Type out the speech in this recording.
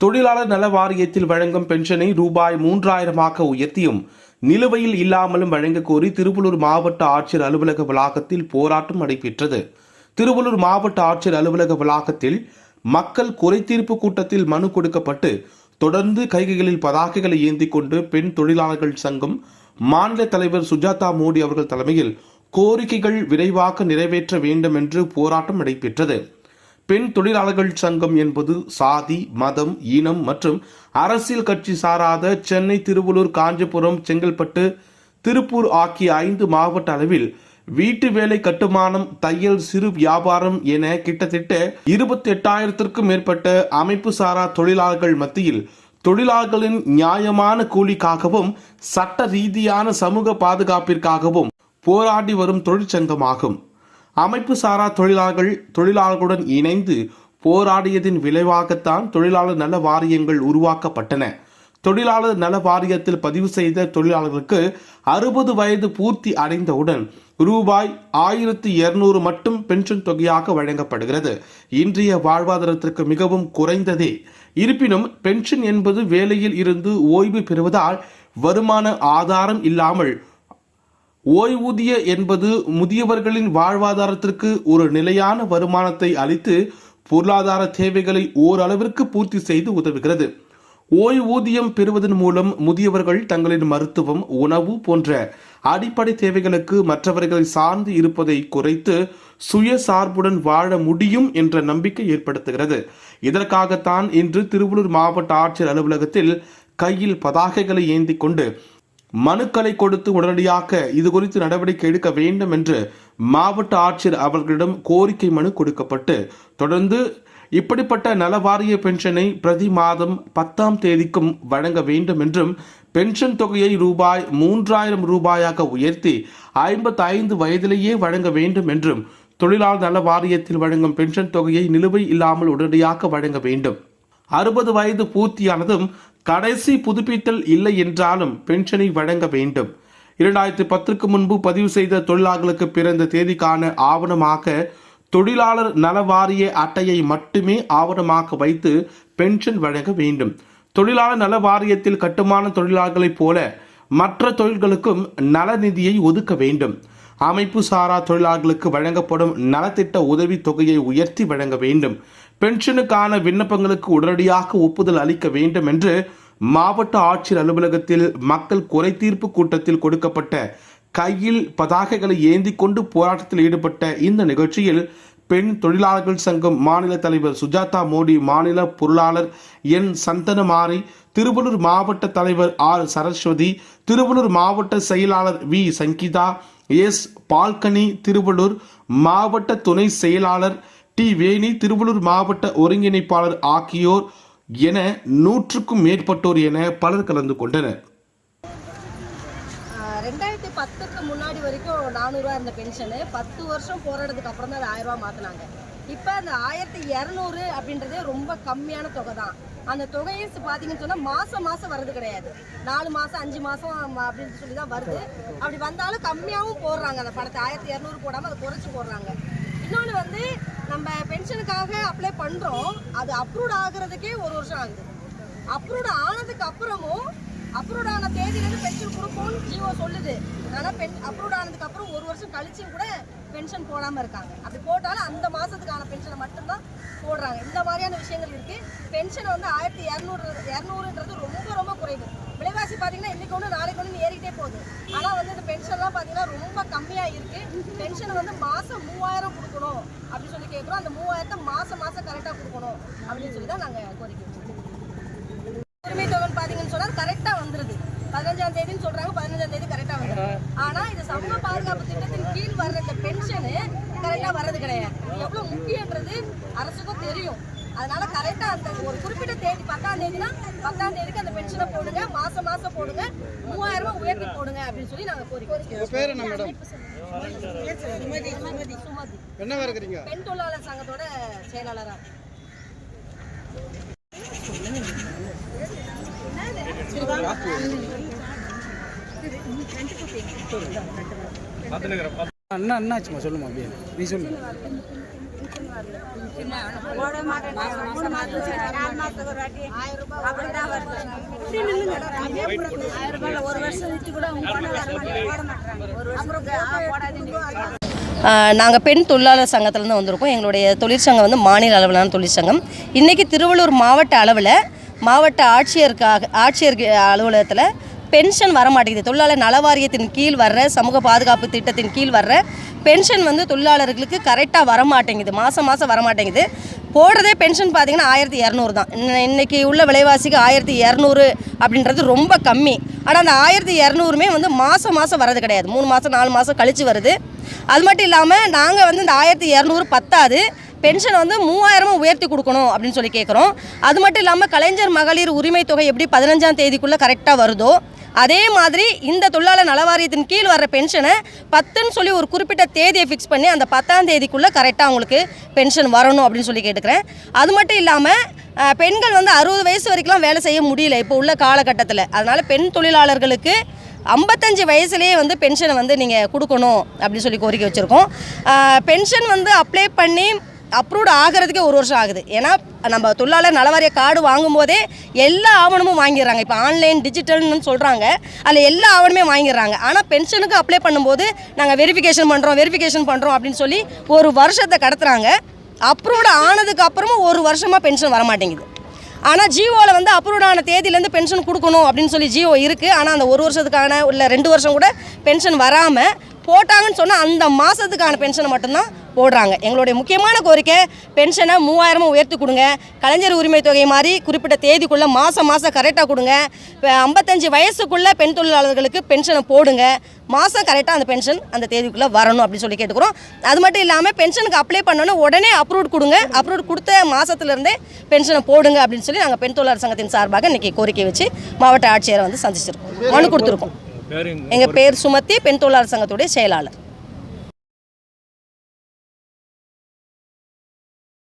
தொழிலாளர் நல வாரியத்தில் வழங்கும் பென்ஷனை ரூபாய் மூன்றாயிரமாக உயர்த்தியும் நிலுவையில் இல்லாமலும் வழங்க கோரி திருவள்ளூர் மாவட்ட ஆட்சியர் அலுவலக வளாகத்தில் போராட்டம் நடைபெற்றது. திருவள்ளூர் மாவட்ட ஆட்சியர் அலுவலக வளாகத்தில் மக்கள் குறைதீர்ப்பு கூட்டத்தில் மனு கொடுக்கப்பட்டு தொடர்ந்து கைகளில் பதாகைகளை ஏந்தி கொண்டு பெண் தொழிலாளர்கள் சங்கம் மாநில தலைவர் சுஜாதா மோடி அவர்கள் தலைமையில் கோரிக்கைகள் விரைவாக நிறைவேற்ற வேண்டும் என்று போராட்டம் நடைபெற்றது. பெண் தொழிலாளர்கள் சங்கம் என்பது சாதி மதம் இனம் மற்றும் அரசியல் கட்சி சாராத சென்னை திருவள்ளூர் காஞ்சிபுரம் செங்கல்பட்டு திருப்பூர் ஆகிய ஐந்து மாவட்ட அளவில் வீட்டு வேலை கட்டுமானம் தையல் சிறு வியாபாரம் என கிட்டத்தட்ட இருபத்தி எட்டாயிரத்திற்கும் மேற்பட்ட அமைப்பு சாரா தொழிலாளர்கள் மத்தியில் தொழிலாளர்களின் நியாயமான கூலிக்காகவும் சட்ட ரீதியான சமூக பாதுகாப்பிற்காகவும் போராடி வரும் தொழிற்சங்கமாகும். அமைப்பு சாரா தொழிலாளர்கள் தொழிலாளர்களுடன் இணைந்து போராடியதின் விளைவாகத்தான் தொழிலாளர் நல வாரியங்கள் உருவாக்கப்பட்டன. தொழிலாளர் நல வாரியத்தில் பதிவு செய்த தொழிலாளர்களுக்கு அறுபது வயது பூர்த்தி அடைந்தவுடன் ரூபாய் ஆயிரத்தி இருநூறு மட்டும் பென்ஷன் தொகையாக வழங்கப்படுகிறது. இன்றைய வாழ்வாதாரத்திற்கு மிகவும் குறைந்ததே. இருப்பினும் பென்ஷன் என்பது வேலையில் இருந்து ஓய்வு பெறுவதால் வருமான ஆதாரம் இல்லாமல் ஓய்வூதிய என்பது முதியவர்களின் வாழ்வாதாரத்திற்கு ஒரு நிலையான வருமானத்தை அளித்து பொருளாதார தேவைகளை ஓரளவிற்கு பூர்த்தி செய்து உதவுகிறது. ஓய்வூதியம் பெறுவதன் மூலம் முதியவர்கள் தங்களின் மருத்துவம் உணவு போன்ற அடிப்படை தேவைகளுக்கு மற்றவர்களை சார்ந்து இருப்பதை குறைத்து சுயசார்புடன் வாழ முடியும் என்ற நம்பிக்கை ஏற்படுத்துகிறது. இதற்காகத்தான் இன்று திருவள்ளூர் மாவட்ட ஆட்சியர் அலுவலகத்தில் கையில் பதாகைகளை ஏந்தி கொண்டு மனுக்களை கொடுத்து உடனடியாக இது குறித்து நடவடிக்கை எடுக்க வேண்டும் என்று மாவட்ட ஆட்சியர் அவர்களிடம் கோரிக்கை மனு கொடுக்கப்பட்டு தொடர்ந்து இப்படிப்பட்ட நலவாரிய பென்ஷனை பிரதி மாதம் பத்தாம் தேதிக்கும் வழங்க வேண்டும் என்றும் பென்ஷன் தொகையை ரூபாய் மூன்றாயிரம் ரூபாயாக உயர்த்தி ஐம்பத்தி ஐந்து வயதிலேயே வழங்க வேண்டும் என்றும் தொழிலாளர் நல வாரியத்தில் வழங்கும் பென்ஷன் தொகையை நிலுவை இல்லாமல் உடனடியாக வழங்க வேண்டும். அறுபது வயது பூர்த்தியானதும் கடைசி புதுப்பித்தல் இல்லை என்றாலும் பென்ஷனை வழங்க வேண்டும். இரண்டாயிரத்தி பத்திற்கு முன்பு பதிவு செய்த தொழிலாளர்களுக்கு பிறந்த தேதிக்கான ஆவணமாக தொழிலாளர் நல வாரிய அட்டையை மட்டுமே ஆவணமாக வைத்து பென்ஷன் வழங்க வேண்டும். தொழிலாளர் நல வாரியத்தில் கட்டுமான தொழிலாளர்களைப் போல மற்ற தொழில்களுக்கும் நலநிதியை ஒதுக்க வேண்டும். அமைப்பு சாரா தொழிலாளர்களுக்கு வழங்கப்படும் நலத்திட்ட உதவி தொகையை உயர்த்தி வழங்க வேண்டும். பென்ஷனுக்கான விண்ணப்பங்களுக்கு உடனடியாக ஒப்புதல் அளிக்க வேண்டும் என்று மாவட்ட ஆட்சியர் அலுவலகத்தில் மக்கள் குறைதீர்ப்பு கூட்டத்தில் கொடுக்கப்பட்ட கையில் பதாகைகளை ஏந்தி கொண்டு போராட்டத்தில் ஈடுபட்ட இந்த நிகழ்ச்சியில் பெண் தொழிலாளர்கள் சங்கம் மாநில தலைவர் சுஜாதா மோடி மாநில பொருளாளர் என். சந்தனமாரி திருவள்ளூர் மாவட்ட தலைவர் ஆர். சரஸ்வதி திருவள்ளூர் மாவட்ட செயலாளர் வி. சங்கீதா எஸ். பால்கனி திருவள்ளூர் மாவட்ட துணை செயலாளர் டி வேணி திருவள்ளூர் மாவட்ட ஒருங்கிணைப்பாளர் ஆகியோர் என நூற்றுக்கும் மேற்பட்டோர் என பலர் கலந்து கொண்டனர். ரெண்டாயிரத்தி பத்துக்கு முன்னாடி வரைக்கும் நானூறுரூவா இருந்த பென்ஷனு பத்து வருஷம் போராடுறதுக்கு அப்புறம் தான் அது ஆயிரம் ரூபா மாற்றினாங்க இப்போ அந்த ஆயிரத்தி இரநூறு அப்படின்றதே ரொம்ப கம்மியான தொகை தான். அந்த தொகையை பார்த்தீங்கன்னு சொன்னால் மாதம் மாதம் வர்றது கிடையாது. நாலு மாதம் அஞ்சு மாதம் அப்படின்னு சொல்லி தான் வருது. அப்படி வந்தாலும் கம்மியாகவும் போடுறாங்க அந்த பணத்தை. ஆயிரத்தி இரநூறு போடாமல் அதை குறைச்சி போடுறாங்க. இன்னொன்று வந்து நம்ம பென்ஷனுக்காக அப்ளை பண்ணுறோம் அது அப்ரூவ் ஆகுறதுக்கே ஒரு வருஷம் ஆகுது. அப்ரூவ்ட் ஆனதுக்கு அப்புறமும் அப்ரூவ்ட் ஆன தேதியிலேருந்து பென்ஷன் கொடுப்போம்னு ஜியோ சொல்லுது. ஆனால் பென் அப்ரூவ்ட் ஆனதுக்கு அப்புறம் ஒரு வருஷம் கழிச்சும் கூட பென்ஷன் போடாமல் இருக்காங்க. அப்படி போட்டாலும் அந்த மாதத்துக்கான பென்ஷனை மட்டும்தான் போடுறாங்க. இந்த மாதிரியான விஷயங்கள் இருக்கு. பென்ஷனை வந்து ஆயிரத்தி இரநூறு இரநூறுன்றது ரொம்ப ரொம்ப குறைவு. விலைவாசி பார்த்தீங்கன்னா இன்னைக்கு ஒன்று நாளைக்கு ஒன்று ஏறிக்கிட்டே போகுது. ஆனால் வந்து இந்த பென்ஷன்லாம் பார்த்தீங்கன்னா ரொம்ப கம்மியாக இருக்கு பென்ஷன் வந்து மாதம் மூவாயிரம் கொடுக்கணும் அப்படின்னு சொல்லி கேட்குறோம் அந்த மூவாயிரத்தை மாதம் மாதம் கரெக்டாக கொடுக்கணும் அப்படின்னு சொல்லி தான் நாங்கள் கோரிக்கை உரிமை தொகை பாத்தீங்கன்னு சொன்னால் கரெக்டா வந்துடுது பதினஞ்சாம் தேதின்னு சொல்றாங்க பதினஞ்சாம் தேதி கரெக்டா வந்துருது. ஆனா இது சமூக பாதுகாப்பு திட்டத்தின் கீழ் வர்ற இந்த பென்ஷனு கரெக்டா வர்றது கிடையாது. எவ்வளோ எவ்வளவு முக்கியன்றது அரசுக்கும் தெரியும். அதனால கரெக்டா அந்த ஒரு குறிப்பிட்ட தேதி பத்தாம் தேதினா பத்தாம் தேதிக்கு அந்த பென்ஷனை போடுங்க மாசம் மாசம் போடுங்க மூவாயிரம் ரூபாய் உயர்த்தி போடுங்க அப்படின்னு சொல்லி நாங்க கோரிக்கை உங்க பேர் என்ன மேடம் சுமதி. சுமதி சுமதி. என்னவா இருக்கிறீங்க? பெண் தொழிலாளர் சங்கத்தோட செயலாளரா. அண்ணா என்னாச்சுமா சொல்லுமா அப்படியே. நீ சொல்லு. மூணு நாலு ஒரு வாட்டி வருது ஆயிரம் ஒரு வருஷம் கூட அவங்க மாட்டாங்க போட மாட்டாங்க ஒரு வருஷத்துக்கு போடாதீங்க நாங்கள் பெண் தொழிலாளர் சங்கத்திலேருந்து வந்திருக்கோம். எங்களுடைய தொழிற்சங்கம் வந்து மாநில அளவிலான தொழிற்சங்கம் இன்றைக்கி திருவள்ளூர் மாவட்ட அளவில் மாவட்ட ஆட்சியருக்காக ஆட்சியர் அலுவலகத்தில் பென்ஷன் வர மாட்டேங்குது தொழிலாளர் நல வாரியத்தின் கீழ் வர்ற சமூக பாதுகாப்பு திட்டத்தின் கீழ் வர்ற பென்ஷன் வந்து தொழிலாளர்களுக்கு கரெக்டாக வர மாட்டேங்குது மாதம் மாதம் வர மாட்டேங்குது போடுறதே பென்ஷன் பார்த்தீங்கன்னா ஆயிரத்தி இரநூறு தான். இன்ன- இன்னைக்கு உள்ள விலைவாசிக்கு ஆயிரத்தி இரநூறு அப்படின்றது ரொம்ப கம்மி. ஆனால் அந்த ஆயிரத்தி இரநூறுமே வந்து மாதம் மாதம் வரது கிடையாது. மூணு மாதம் நாலு மாதம் கழித்து வருது. அது மட்டும் இல்லாமல் நாங்கள் வந்து இந்த ஆயிரத்தி இரநூறு பத்தாது. பென்ஷன் வந்து மூவாயிரமும் உயர்த்தி கொடுக்கணும் அப்படின்னு சொல்லி கேட்குறோம் அது மட்டும் இல்லாமல் கலைஞர் மகளிர் உரிமை தொகை எப்படி பதினஞ்சாம் தேதிக்குள்ளே கரெக்டாக வருதோ அதே மாதிரி இந்த தொழிலாளர் நலவாரியத்தின் கீழ் வர்ற பென்ஷனை பத்துன்னு சொல்லி ஒரு குறிப்பிட்ட தேதியை ஃபிக்ஸ் பண்ணி அந்த பத்தாம் தேதிக்குள்ளே கரெக்டாக அவங்களுக்கு பென்ஷன் வரணும் அப்படின்னு சொல்லி கேட்டுக்கிறேன். அது மட்டும் இல்லாமல் பெண்கள் வந்து அறுபது வயசு வரைக்கும்லாம் வேலை செய்ய முடியல இப்போ உள்ள காலகட்டத்தில். அதனால் பெண் தொழிலாளர்களுக்கு ஐம்பத்தஞ்சு வயசுலேயே வந்து பென்ஷனை வந்து நீங்கள் கொடுக்கணும் அப்படின்னு சொல்லி கோரிக்கை வச்சுருக்கோம். பென்ஷன் வந்து அப்ளை பண்ணி அப்ரூவ்ட் ஆகிறதுக்கே ஒரு வருஷம் ஆகுது. ஏன்னா நம்ம தொழிலாளர் நலவாரிய கார்டு வாங்கும்போதே எல்லா ஆவணமும் வாங்கிடுறாங்க. இப்போ ஆன்லைன் டிஜிட்டல்னு சொல்கிறாங்க அதில் எல்லா ஆவணமே வாங்கிடுறாங்க. ஆனால் பென்ஷனுக்கு அப்ளை பண்ணும்போது நாங்கள் வெரிஃபிகேஷன் பண்ணுறோம் வெரிஃபிகேஷன் பண்ணுறோம் அப்படின்னு சொல்லி ஒரு வருஷத்தை கடத்துறாங்க. அப்ரூவ்டு ஆனதுக்கு அப்புறமும் ஒரு வருஷமாக பென்ஷன் வர மாட்டேங்குது ஆனால் ஜியோவில் வந்து அப்ரூவ்ட் ஆன தேதியிலேருந்து பென்ஷன் கொடுக்கணும் அப்படின்னு சொல்லி ஜியோ இருக்குது ஆனால் அந்த ஒரு வருஷத்துக்கான இல்லை ரெண்டு வருஷம் கூட பென்ஷன் வராமல் போட்டாங்கன்னு சொன்னால் அந்த மாதத்துக்கான பென்ஷனை மட்டும்தான் போடுறாங்க. எங்களுடைய முக்கியமான கோரிக்கை பென்ஷனை மூவாயிரமும் உயர்த்தி கொடுங்க. கலைஞர் உரிமை தொகை மாதிரி குறிப்பிட்ட தேதிக்குள்ளே மாதம் மாதம் கரெக்டாக கொடுங்க. இப்போ ஐம்பத்தஞ்சு வயசுக்குள்ளே பெண் தொழிலாளர்களுக்கு பென்ஷனை போடுங்க. மாதம் கரெக்டாக அந்த பென்ஷன் அந்த தேதிக்குள்ளே வரணும் அப்படின்னு சொல்லி கேட்டுக்கிறோம். அது மட்டும் இல்லாமல் பென்ஷனுக்கு அப்ளை பண்ணோன்னே உடனே அப்ரூவ் கொடுங்க. அப்ரூவ் கொடுத்த மாதத்துலேருந்தே பென்ஷனை போடுங்க அப்படின்னு சொல்லி நாங்கள் பெண் தொழிலாளர் சங்கத்தின் சார்பாக இன்றைக்கி கோரிக்கை வச்சு மாவட்ட ஆட்சியரை வந்து சந்திச்சிருக்கோம். மனு கொடுத்துருக்கோம். எங்கள் பேர் சுமத்தி பெண் தொழிலாளர் சங்கத்துடைய செயலாளர்.